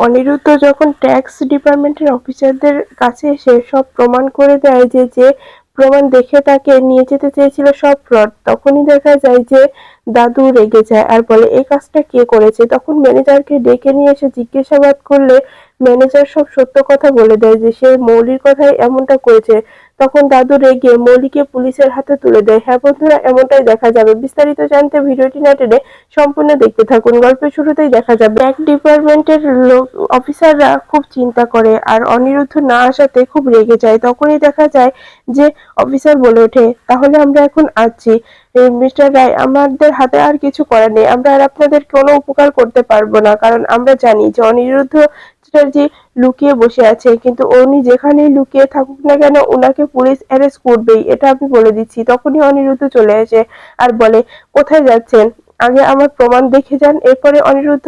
অনিরুদ্ধ যখন ট্যাক্স ডিপার্টমেন্টের অফিসারদের কাছে এসে সব প্রমাণ করে দেয় যে যে প্রমাণ দেখে তাকে নিয়ে যেতে চেয়েছিল সব ফ্রড তখনই দেখা যায় যে দাদু রেগে যায় আর বলে, এই কাজটা কে করেছে? তখন ম্যানেজারকে ডেকে নিয়ে এসে জিজ্ঞাসাবাদ করলে ম্যানেজার সব সত্য কথা বলে দেয় যে, সে মৌলির কথাই এমনটা করেছে। তখন দাদু রেগে মৌলিকে পুলিশের হাতে তুলে দেয়। হ্যাঁ বন্ধুরা, এমনটাই দেখা যাবে। বিস্তারিত জানতে ভিডিওটি না টেনে সম্পূর্ণ দেখতে থাকুন। গল্পের শুরুতেই দেখা যাবে, এক ডিপার্টমেন্টের লোক, অফিসাররা খুব চিন্তা করে আর অনিরুদ্ধ না আসাতে খুব রেগে যায়। তখনই দেখা যায় যে অফিসার বলে ওঠে, তাহলে আমরা এখন আসছি মিস্টার রায়, আমাদের হাতে আর কিছু করার নেই। আমরা আর আপনাদের কোনো উপকার করতে পারব না, কারণ আমরা জানি যে অনিরুদ্ধ চ্যাটার্জি লুকিয়ে বসে আছে, কিন্তু উনি যেখানেই লুকিয়ে থাকুক না কেন ওনাকে পুলিশ অ্যারেস্ট করবেই, এটা আমি বলে দিচ্ছি। তখনই অনিরুদ্ধ চলে আসে আর বলে, কোথায় যাচ্ছেন? আগে আমার প্রমাণ দেখে যান, এরপরে অনিরুদ্ধ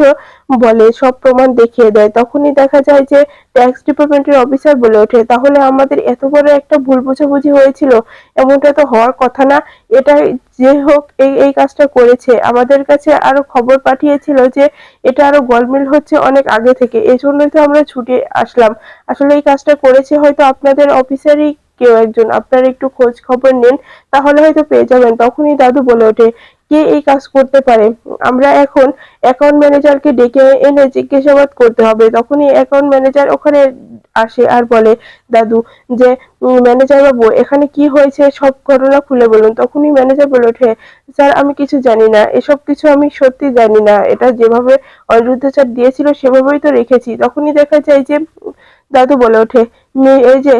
বলে, সব প্রমাণ দেখিয়ে দেয়। তখনই দেখা যায় যে ট্যাক্স ডিপার্টমেন্টের অফিসার বলে ওঠে, তাহলে আমাদের এত বড় একটা ভুল বোঝাবুঝি হয়েছিল, এমনটা তো হওয়ার কথা না। এটা যে হোক, এই এই কাজটা করেছে। আমাদের কাছে আরও খবর পাঠিয়েছিল যে এটা আরও গলমিল হচ্ছে অনেক আগে থেকে। এই জন্যই তো আমরা ছুটে আসলাম। আসলে এই কাজটা করেছে হয়তো আপনাদের অফিসারই কেউ একজন। আপনারা একটু খোঁজ খবর নেন, তাহলে হয়তো পেয়ে যাবেন। তখনই দাদু বলে ওঠে কে এই কাজ করতে পারে? আমরা এখন অ্যাকাউন্ট ম্যানেজারকে ডেকে এনে জিজ্ঞাসাবাদ করতে হবে। তখনই অ্যাকাউন্ট ম্যানেজার ওখানে আসে আর বলে, দাদু, যে ম্যানেজার বাবু, এখানে কি হয়েছে? সব ঘটনা খুলে বলুন। তখনই ম্যানেজার বলে ওঠে, স্যার, আমি কিছু জানি না। এসব কিছু আমি সত্যি জানি না। এটা যেভাবে অনিরুদ্ধ স্যার দিয়েছিল, সেভাবেই তো রেখেছি। তখনই দেখা যায় যে, দাদু বলে ওঠে "মে- এই যে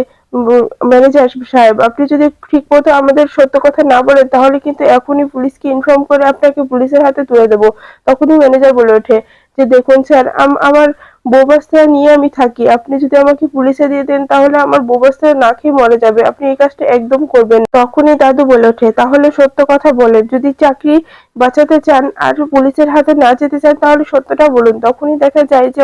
ম্যানেজার সাহেব, আপনি যদি ঠিক মতো আমাদের সত্য কথা না বলেন, তাহলে কিন্তু এখনই পুলিশকে ইনফর্ম করে আপনাকে পুলিশের হাতে তুলে দেবো। তখনই ম্যানেজার বলে ওঠে যে, দেখুন স্যার আম- আমার বৌবাস্তা নিয়ে আমি থাকি। আপনি যদি আমাকে পুলিশে দিয়ে দেন, তাহলে আমার বৌবাস্তা না খেয়ে মরে যাবে। আপনি এই কাজটা একদম করবেন তখনই দাদু বলে ওঠে, তাহলে সত্য কথা বলেন, যদি চাকরি বাঁচাতে চান আর পুলিশের হাতে না যেতে চান, তাহলে সত্যটা বলুন। তখনই দেখা যায় যে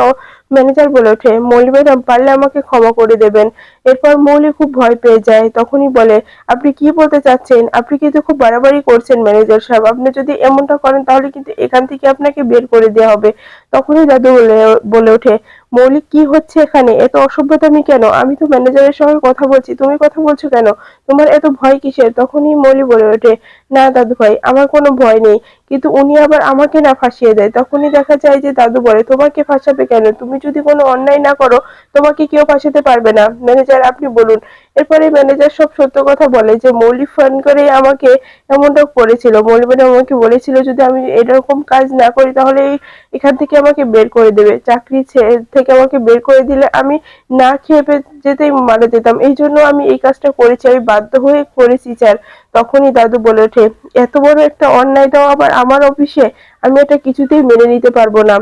ম্যানেজার বলে ওঠে, মৌলি ম্যাডাম, পারলে আমাকে ক্ষমা করে দেবেন। এরপর মৌলি খুব ভয় পেয়ে যায়। তখনই বলে, আপনি কি বলতে চাচ্ছেন? আপনি কিন্তু খুব বাড়াবাড়ি করছেন ম্যানেজার সাহেব। আপনি যদি এমনটা করেন, তাহলে কিন্তু এখান থেকে আপনাকে বের করে দেওয়া হবে। তখনই দাদু বলে বলে ওঠে মৌলিক কি হচ্ছে এখানে? এত অসভ্যতামি কেন? আমি তো ম্যানেজারের সঙ্গে কথা বলছি। তুমি কথা বলছো কেন? তোমার এত ভয় কিসের? তখনই মৌলি বলে ওঠে, না দাদু ভাই, আমার কোনো ভয় নেই। কিন্তু উনি আবার আমাকে না ফাঁসিয়ে দেয়। তখনই দেখা যায় যে দাদু বলে, তোমাকে ফাঁসাবে কেন? তুমি যদি কোনো অন্যায় না করো, তোমাকে কেউ ফাঁসাতে পারবে না। ম্যানেজার আপনি বলুন। এরপরে ম্যানেজার সব সত্য কথা বলে যে মৌলি ফোন করে আমাকে এমনটা করেছিল মৌলি ম্যাডাম আমাকে বলেছিল, যদি আমি এরকম কাজ না করি, তাহলে এখান থেকে আমাকে বের করে দেবে। চাকরি ছে- থেকে আমাকে বের করে দিলে আমি না খেয়ে যেতেই মারা যেতাম এই জন্য আমি এই কাজটা করেছি। আমি বাধ্য হয়ে করেছি, স্যার। তখনই দাদু বলে ওঠে, এত বড় একটা অন্যায় দাও আবার আমার অফিসে। আমি এটা কিছুতেই মেনে নিতে পারব না।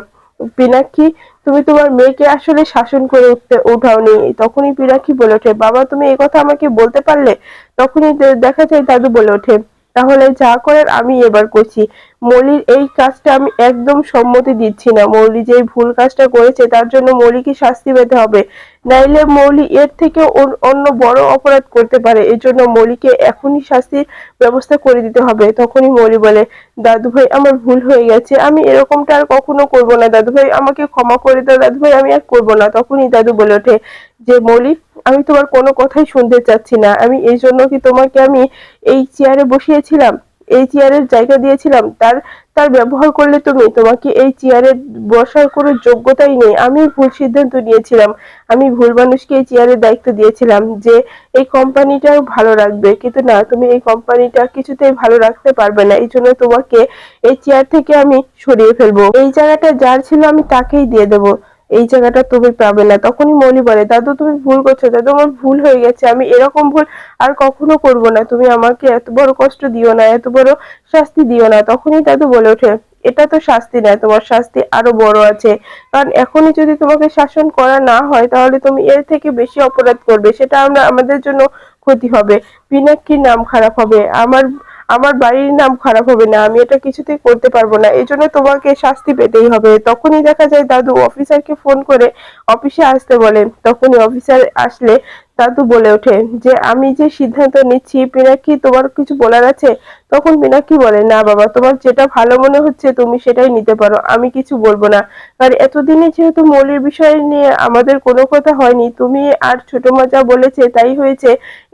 পিনাক্ষী, তুমি তোমার মেয়েকে আসলে শাসন করে উঠতে উঠাওনি তখনই পিনাক্ষী বলে ওঠে, বাবা, তুমি এই কথা আমাকে বলতে পারলে? তখনই দেখা যায় দাদু বলে ওঠে, তাহলে যা করার আমি এবার করছি। মৌলির এই কাজটা আমি একদম সম্মতি দিচ্ছি না। মৌলি যে ভুল কাজটা করেছে, তার জন্য মৌলিকে শাস্তি পেতে হবে। নাইলে মৌলি এর থেকে অন- অন্য বড় অপরাধ করতে পারে। এর জন্য মৌলিকে এখনই শাস্তির ব্যবস্থা করে দিতে হবে। তখনই মৌলি বলে, দাদু ভাই, আমার ভুল হয়ে গেছে। আমি এরকমটা আর কখনো করব না। দাদু ভাই, আমাকে ক্ষমা করে দাও। দাদু ভাই, আমি আর করব না। তখনই দাদু বলে ওঠে যে মৌলি আমি তোমার কোনো কথাই শুনতে চাচ্ছি না। আমি এই জন্য কি তোমাকে আমি এই চেয়ারে বসিয়েছিলাম? এই চেয়ারের জায়গা দিয়েছিলাম, তার তার ব্যবহার করলে তুমি, তোমাকে এই চেয়ারে বসার কোনো যোগ্যতাই নেই। আমি ভুল সিদ্ধান্ত নিয়েছিলাম। আমি ভুল মানুষকে এই চেয়ারের দায়িত্ব দিয়েছিলাম যে, এই কোম্পানিটা ভালো রাখবে। কিন্তু না, তুমি এই কোম্পানিটা কিছুতেই ভালো রাখতে পারবে না। এই জন্য তোমাকে এই চেয়ার থেকে আমি সরিয়ে ফেলব। এই জায়গাটা যার ছিল আমি তাকেই দিয়ে দেবো। এই জায়গাটা তুমি পাবে না। তখনই মৌলি বলে, দাদু, তুমি ভুল করছ। দাদু, আমার ভুল হয়ে গেছে। আমি এরকম ভুল আর কখনো করব না। তুমি আমাকে এত বড় কষ্ট দিও না, এত বড় শাস্তি দিও না। তখনই দাদু বলে ওঠে, এটা তো শাস্তি নয় তোমার শাস্তি আরও বড় আছে। কারণ এখনই যদি তোমাকে শাসন করা না হয়, তাহলে তুমি এর থেকে বেশি অপরাধ করবে। সেটা আমরা, আমাদের জন্য ক্ষতি হবে। বিনাক্ষীর নাম খারাপ হবে। আমার আমার বাড়ির নাম খারাপ হবে না, আমি এটা কিছুতেই করতে পারব না। এই জন্য তোমাকে শাস্তি পেতেই হবে। তখনই দেখা যায় দাদু অফিসারকে ফোন করে অফিসে আসতে বলে। তখনই অফিসার আসলে দাদু বলে ওঠে যে, আমি যে সিদ্ধান্ত নিচ্ছি, পিনাকি তোমার কিছু বলার আছে? তখন মিনাক্ষী বলে, না বাবা, তোমার যেটা ভালো মনে হচ্ছে, তুমি সেটাই নিতে পারো, আমি কিছু বলব না। আর এতদিনে যেহেতু মৌলির বিষয় নিয়ে আমাদের কোনো কথা হয়নি, তুমি আর ছোট মা যা বলেছে তাই হয়েছে,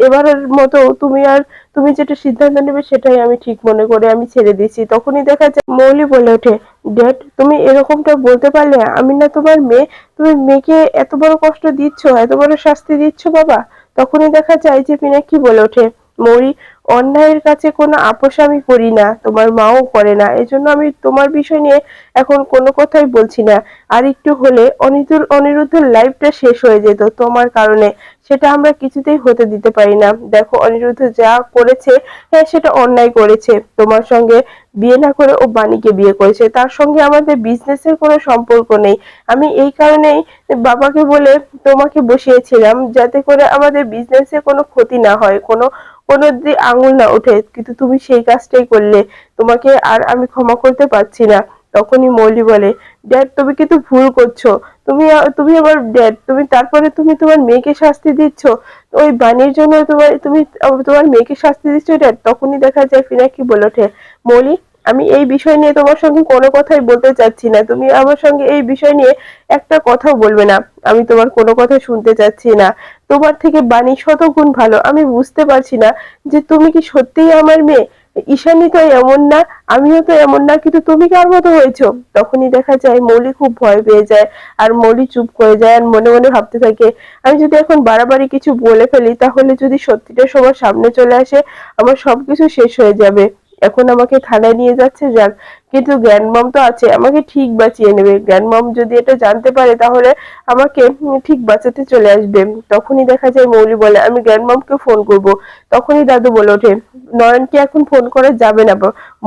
এবারের মতো তুমি আর তুমি যেটা সিদ্ধান্ত নেবে, সেটাই আমি ঠিক মনে করে আমি ছেড়ে দিচ্ছি তখনই দেখা যায়, মৌলি বলে ওঠে ড্যাড তুমি এরকমটা বলতে পারলে আমি না তোমার মেয়ে? তুমি মেয়েকে এত বড় কষ্ট দিচ্ছ, এত বড় শাস্তি দিচ্ছ বাবা? তখনই দেখা যায় যে পিনাকি বলে ওঠে, মৌরি অন্যায়ের কাছে কোনো আপোষ আমি করি না, তোমার মাও করে না। এজন্য আমি তোমার বিষয় নিয়ে এখন কোনো কথাই বলছি না। আর একটু হলে অনিরুদ্ধ অনিরুদ্ধের লাইফটা শেষ হয়ে যেত তোমার কারণে। সেটা আমরা কিছুতেই হতে দিতে পারি না। দেখো, অনিরুদ্ধ যা করেছে হ্যাঁ সেটা অন্যায় করেছে। তোমার সঙ্গে বিয়ে না করে ও বাণীকে বিয়ে করেছে। তার সঙ্গে আমাদের বিজনেসের কোনো সম্পর্ক নেই। আমি এই কারণেই বাবাকে বলে তোমাকে বসিয়েছিলাম যাতে করে আমাদের বিজনেসে কোনো ক্ষতি না হয়, কোনো কোনো দিকে আঙুল না ওঠে, কিন্তু তুমি সেই কাজটাই করলে। তোমাকে আর আমি ক্ষমা করতে পারছি না, তখনই মৌলি বলে, ড্যাড, তুমি কিন্তু ভুল করছ। তুমি তুমি আবার ড্যাড, তুমি তারপরে তুমি তোমার মেয়েকে শাস্তি দিচ্ছ? ওই বাণীর জন্য তোমার তুমি, তোমার মেয়েকে শাস্তি দিচ্ছ, ড্যাড? তখনই দেখা যায় ফিনাকি বলে ওঠে, মৌলি আমি এই বিষয় নিয়ে তোমার সঙ্গে কোনো কথাই বলতে চাচ্ছি না। তুমি আমার সঙ্গে এই বিষয় নিয়ে একটা কথাও বলবে না। আমি তোমার কোনো কথা শুনতে চাচ্ছি না। তোমার থেকে বাণী শত গুণ ভালো। আমি বুঝতে পারছি না যে তুমি কি সত্যিই আমার মেয়ে? ঈশানী তো এমন না, আমিও তো এমন না, কিন্তু তুমি কার মতো হয়েছো? তখনই দেখা যায় মৌলি খুব ভয় পেয়ে যায় আর মৌলি চুপ করে যায় আর মনে মনে ভাবতে থাকে, আমি যদি এখন বাড়াবাড়ি কিছু বলে ফেলি, তাহলে যদি সত্যিটা সবার সামনে চলে আসে, আমার সবকিছু শেষ হয়ে যাবে। এখন আমাকে থানায় নিয়ে যাচ্ছে যাক কিন্তু জ্ঞানমম তো আছে, আমাকে ঠিক বাঁচিয়ে নেবে। জ্ঞানমম যদি এটা জানতে পারে তাহলে আমাকে ঠিক বাঁচাতে চলে আসবে। তখনই দেখা যায় মৌলি বলে, আমি জ্ঞানমমকে ফোন করব। তখনই দাদু বলে ওঠে, নয়নকে এখন ফোন করা যাবে না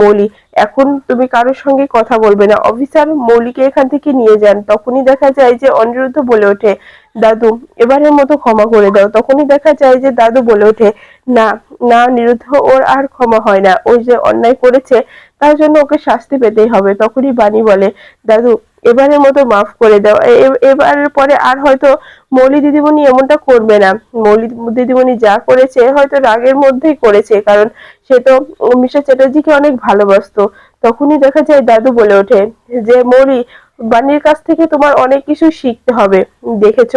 মৌলি এখন তুমি কারোর সঙ্গে কথা বলবে না। অফিসার মৌলিকে এখান থেকে নিয়ে যান। তখনই দেখা যায় যে অনিরুদ্ধ বলে ওঠে, দাদু, এবারের মতো ক্ষমা করে দাও। তখনই দেখা যায় যে দাদু বলে ওঠে, না না, নিরুদ্ধ, ওর আর ক্ষমা হয় না। ওই যে অন্যায় করেছে তার জন্য ওকে শাস্তি পেতেই হবে। তখনই বাণী বলে, দাদু, এবারের মতো মাফ করে দাও। এবারের পরে আর হয়তো মৌলি দিদিমণি এমনটা করবে না। মৌলি দিদিমণি যা করেছে হয়তো রাগের মধ্যেই করেছে, কারণ সে তো মিশা চ্যাটার্জিকে অনেক ভালোবাসতো। তখনই দেখা যায় দাদু বলে ওঠে, যে মৌলি, বাণীর কাছ থেকে তোমার অনেক কিছু শিখতে হবে। দেখেছ,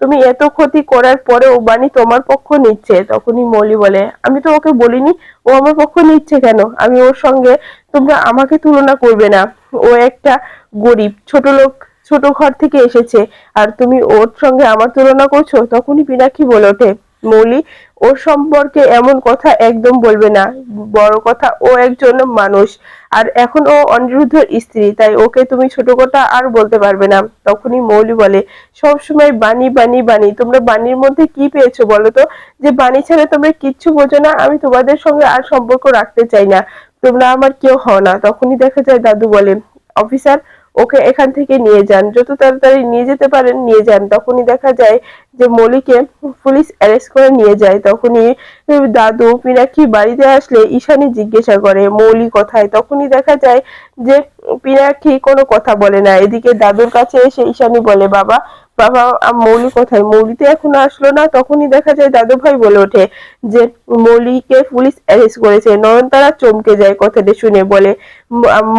তুমি এত ক্ষতি করার পরেও বাণী তোমার পক্ষ নিচ্ছে। তখনই মৌলি বলে, আমি তো ওকে বলিনি, ও আমার পক্ষ নিচ্ছে কেন? আমি ওর সঙ্গে তোমরা আমাকে তুলনা করবে না। ও একটা গরিব, ছোট লোক, ছোট ঘর থেকে এসেছে। আর তুমি ওর সঙ্গে আমার তুলনা করছ? তখনই পিনাকি বলে ওঠে, মৌলি, ওর সম্পর্কে এমন কথা একদম বলবে না। বড় কথা, ও একজন মানুষ। আর এখন ও অনিরুদ্ধ স্ত্রী, তাই ওকে তুমি ছোট কথা আর বলতে পারবে না। তখনই মৌলি বলে, সব সময় বাণী বাণী বাণী। তোমরা বাণীর মধ্যে কি পেয়েছ বলো তো? যে বাণী ছাড়া তোমরা কিচ্ছু বোঝো না। আমি তোমাদের সঙ্গে আর সম্পর্ক রাখতে চাই না। তোমরা আমার কেউ হও না। তখনই দেখা যায় দাদু বলে, অফিসার, ওকে এখান থেকে নিয়ে যান। যত তাড়াতাড়ি নিয়ে যেতে পারেন, নিয়ে যান। তখনই দেখা যায় যে মলিকে পুলিশ অ্যারেস্ট করে নিয়ে যায়। তখনই দাদু পিনাক্ষী বাড়িতে আসলে ঈশানি জিজ্ঞাসা করে, মৌলি কোথায়? তখনই দেখা যায় যে পিনাক্ষী কোনো কথা বলে না। এদিকে দাদুর কাছে এসে ঈশানি বলে, বাবা বাবা মৌলি কোথায়? মৌলিতে এখনও আসলো না, তখনই দেখা যায় দাদু ভাই বলে ওঠে যে, মৌলিকে পুলিশ অ্যারেস্ট করেছে। নয়নতারা চমকে যায় কথাটা শুনে, বলে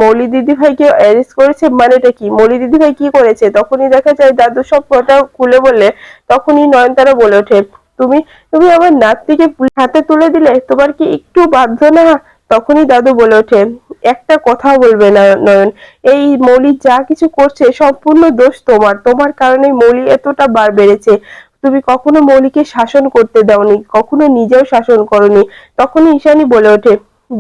মৌলি দিদি ভাইকে অ্যারেস্ট করেছে মানেটা কি? মৌলি দিদি ভাই কি করেছে? তখনই দেখা যায় দাদু সব কথা খুলে বলে তখনই নয়নতারা বলে ওঠে, তুমি তুমি আমার নাতিকে হাতে তুলে দিলে? তোমার কি একটু বাধ্য না? তখনই দাদু বলে ওঠে একটা কথা বলবে না, নয়ন। এই মৌলি যা কিছু করছে সম্পূর্ণ দোষ তোমার। তোমার কারণে মৌলি এতটা বার বেড়েছে। তুমি কখনো মৌলিকে শাসন করতে দাওনি, কখনো নিজেও শাসন করনি। তখনই ঈশানী বলে ওঠে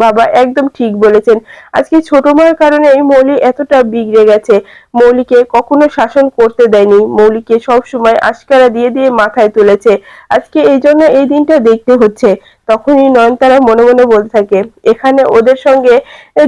বাবা একদম ঠিক বলেছেন। আজকে ছোট মায়ের কারণে মৌলি এতটা বিগড়ে গেছে। মৌলিকে কখনো শাসন করতে দেয়নি। মৌলিকে সবসময় আশকারা দিয়ে দিয়ে মাথায় তুলেছে। আজকে এই জন্য এই দিনটা দেখতে হচ্ছে। তখনই নয়নতারা মনে মনে বলতে থাকে, এখানে ওদের সঙ্গে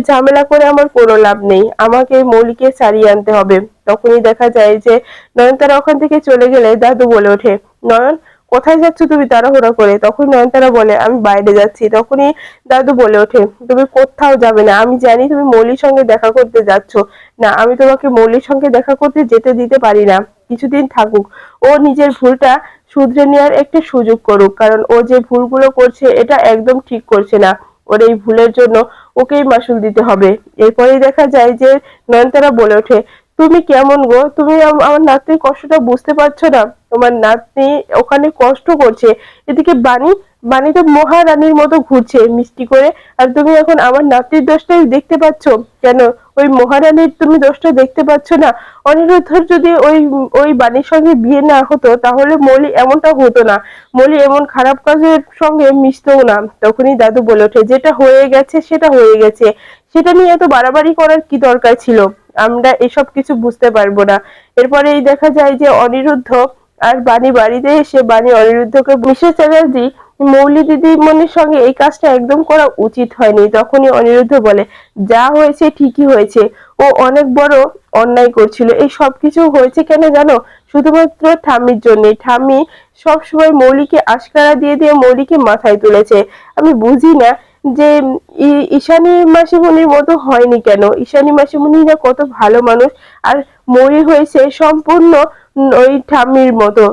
ঝামেলা করে আমার কোনো লাভ নেই। আমাকে মৌলিকে সারিয়ে আনতে হবে। তখনই দেখা যায় যে নয়নতারা ওখান থেকে চলে গেলে দাদু বলে ওঠে, নয়ন কোথায় যাচ্ছ তুমি তাড়াহুড়া করে? তখন নয়নতারা বলে, আমি বাইরে যাচ্ছি। তখনই দাদু বলে ওঠে, তুমি কোথাও যাবে না। আমি জানি তুমি মৌলির সঙ্গে দেখা করতে যাচ্ছ। না, আমি তোমাকে মৌলির সঙ্গে দেখা করতে যেতে দিতে পারি না। কিছুদিন থাকুক। ও নিজের ভুলটা শুধরে নেওয়ার একটা সুযোগ করুক, কারণ ও যে ভুলগুলো করছে, এটা একদম ঠিক করছে না। ওর এই ভুলের জন্য ওকেই মাসুল দিতে হবে। এরপরেই দেখা যায় যে নয়নতারা বলে ওঠে তুমি কেমন গো? তুমি আমার নাতনির কষ্টটা বুঝতে পারছ না। তোমার নাতনি ওখানে কষ্ট করছে। এদিকে বাণী বাণী তো মহারানীর মতো ঘুরছে মিষ্টি করে। আর তুমি এখন আমার নাতনির দোষটাই দেখতে পাচ্ছ? কেন? ওই মহারানীর তুমি দোষটা দেখতে পাচ্ছ না? অনিরুদ্ধর যদি ওই ওই বাণীর সঙ্গে বিয়ে না হতো, তাহলে মলি এমনটা হতো না। মলি এমন খারাপ কাজের সঙ্গে মিশতেও না। তখনই দাদু বলে ওঠে, যেটা হয়ে গেছে সেটা হয়ে গেছে। সেটা নিয়ে এত বাড়াবাড়ি করার কি দরকার ছিল? আমরা এসব কিছু বুঝতে পারব না। এরপরে এই দেখা যায় যে অনিরুদ্ধ আর বাণী বাড়িতে এসে বাণী অনিরুদ্ধকে মিসেস চ্যাটার্জি মৌলি দিদিমণির সঙ্গে এই কাজটা একদম করা উচিত হয়নি। তখনই অনিরুদ্ধ বলে, যা হয়েছে ঠিকই হয়েছে। ও অনেক বড় অন্যায় করছিল। এই সব কিছু হয়েছে কেন জানো? শুধুমাত্র ঠাম্মির জন্যে। ঠাম্মি সবসময় মৌলিকে আশকারা দিয়ে দিয়ে মৌলিকে মাথায় তুলেছে। আমি বুঝি না যে ঈশানী মাসিমণির মতো হয়নি কেন? ঈশানী মাসিমণিরা কত ভালো মানুষ। আর ময়ূর হয়েছে সম্পূর্ণ ওই ঠাম্মির মতো।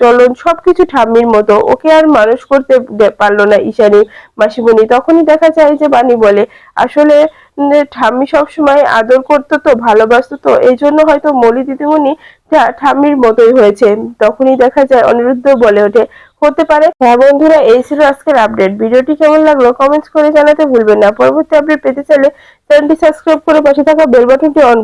চলন সবকিছু ঠাম্মির মতো। ওকে আর মানুষ করতে পারল না ঈশানী মাসিমণি। তখনই দেখা যায় যে বাণী বলে, আসলে ঠাম্মি সবসময় আদর করতো তো, ভালোবাসতো তো, এই জন্য হয়তো মলি দিদিমণি ঠাম্মির মতোই হয়েছে তখনই দেখা যায় অনিরুদ্ধ বলে ওঠে, হতে পারে। হ্যাঁ বন্ধুরা, এই ছিল আজকের আপডেট। ভিডিওটি কেমন লাগল কমেন্টস করে জানাতে ভুলবেন না। পরবর্তী আপডেট পেতে চাইলে চ্যানেলটি সাবস্ক্রাইব করে পাশে থাকা বেল বাটনটি অন